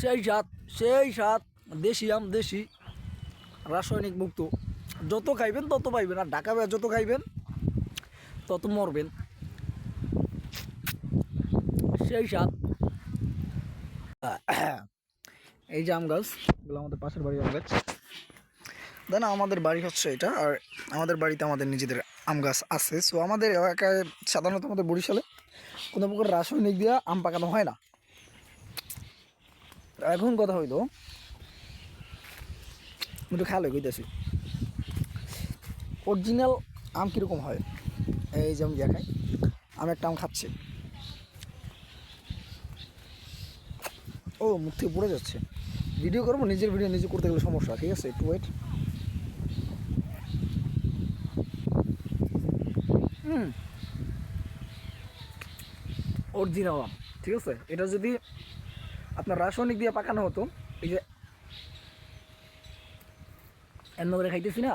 সেই স্বাদ সেই স্বাদ। দেশি আম, দেশি, রাসায়নিক মুক্ত। যত খাইবেন তত পাইবেন। আর ঢাকা বেড়া যত খাইবেন, তত মরবেন। সেই স্বাদ। এই যে আম গাছ, এগুলো আমাদের পাশের বাড়ির আম গাছ। দেন আমাদের বাড়ি হচ্ছে এটা। আর আমাদের বাড়িতে আমাদের নিজেদের আম গাছ আছে। সো আমাদের এলাকায় সাধারণত আমাদের বরিশালে কোনো প্রকার রাসায়নিক দিয়ে আম পাকানো হয় না। এখন কথা আমি একটু খেয়াল কইতেছি অরিজিনাল আম কীরকম হয়? এই যে আমি দেখাই, আমি একটা আম খাচ্ছি। ও, মুখ থেকে পড়ে যাচ্ছে। ভিডিও করব, নিজের ভিডিও নিজে করতে গেলে সমস্যা, ঠিক আছে? একটু ওয়েট হুম। অরিজিনাল আম, ঠিক আছে? এটা যদি আপনার রাসায়নিক দিয়ে পাকানো হতো। এই যে এমন করে খাইতেছি না,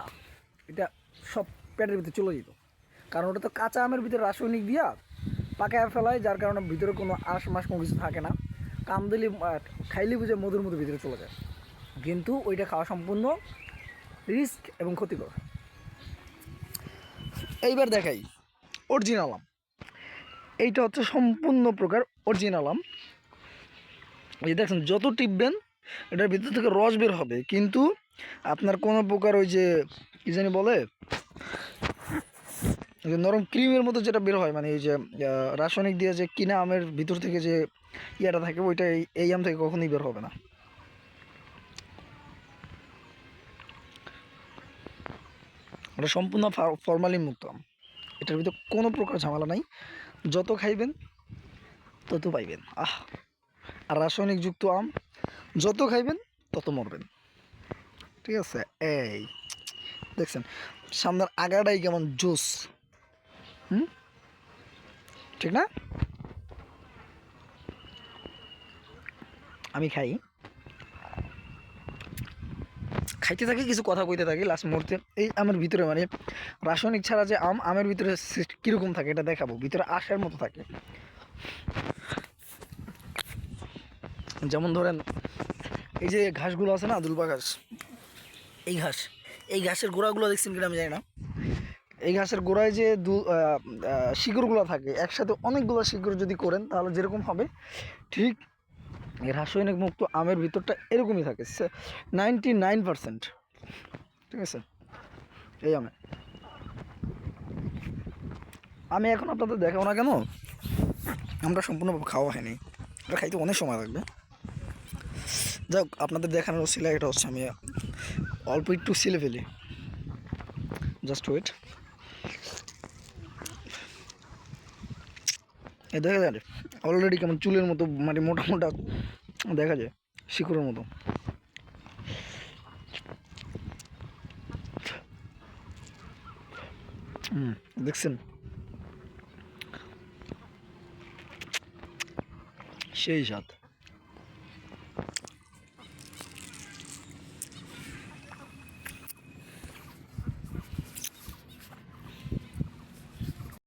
এটা সব পেটের ভিতরে চলে যেত। কারণ ওটা তো কাঁচা আমের ভিতরে রাসায়নিক দিয়া পাকায় ফেলায়, যার কারণে ভিতরে কোনো আশ মাস কোনো কিছু থাকে না। কাম দিলে খাইলে বুঝে মধুর মতো ভিতরে চলে যায়। কিন্তু ওইটা খাওয়া সম্পূর্ণ রিস্ক এবং ক্ষতিকর। এইবার দেখাই, অরিজিনাল আম। এইটা হচ্ছে সম্পূর্ণ প্রকার অরিজিনাল আম। এই দেখছেন, যত টিপবেন, এটার ভিতর থেকে রস বের হবে। কিন্তু আপনার কোনো প্রকার ওই যে, কী জানি বলে নরম ক্রিমের মতো যেটা বের হয় মানে এই যে রাসায়নিক দিয়ে যে কিনা আমের ভিতর থেকে যে ইয়াটা থাকে, ওইটা এই আম থেকে কখনোই বের হবে না। ওটা সম্পূর্ণ ফর্মালিন মুক্ত আম। এটার ভিতর কোনো প্রকার ঝামেলা নাই। যত খাইবেন, তত পাইবেন। আহ! আর রাসায়নিক যুক্ত আম, যত খাইবেন তত মরবেন। ঠিক আছে? এই, দেখছেন, সামনের আগাটাই কেমন জুস। হুম? ঠিক না? আমি খাই। খাইতে থাকি, কিছু কথা কইতে থাকি লাস্ট মুহূর্তে। এই আমের ভিতরে মানে রাসায়নিক ছাড়া যে আম, আমের ভিতরে কীরকম থাকে, এটা দেখাবো। ভিতরে আশার মতো থাকে। যেমন ধরেন, এই যে ঘাসগুলো আছে না দুলবা ঘাস, এই ঘাস, এই ঘাসের গোড়াগুলো দেখছেন কিনা আমি জানি না। এই ঘাসের গোড়ায় যে দু শিকড়গুলো থাকে, একসাথে অনেকগুলো শিকড় যদি করেন, তাহলে যেরকম হবে, ঠিক রাসায়নিক মুক্ত আমের ভিতরটা এরকমই থাকে নাইনটি নাইন পারসেন্ট ঠিক আছে? এই আমে। আমি এখন আপনাদের দেখাবো না কেন? আমরা সম্পূর্ণভাবে খাওয়া হয়নি। এটা খাইতে অনেক সময় লাগবে। যাক, আপনাদের দেখানোর ছিল এটা হচ্ছে আমি অল্প একটু সিলে ফেলি। জাস্ট ওয়েট এ, দেখা যায় অলরেডি কেমন চুলের মতো মানে মোটা মোটা দেখা যায়, শিকড়ের মতো। দেখছেন? সেই স্বাদ।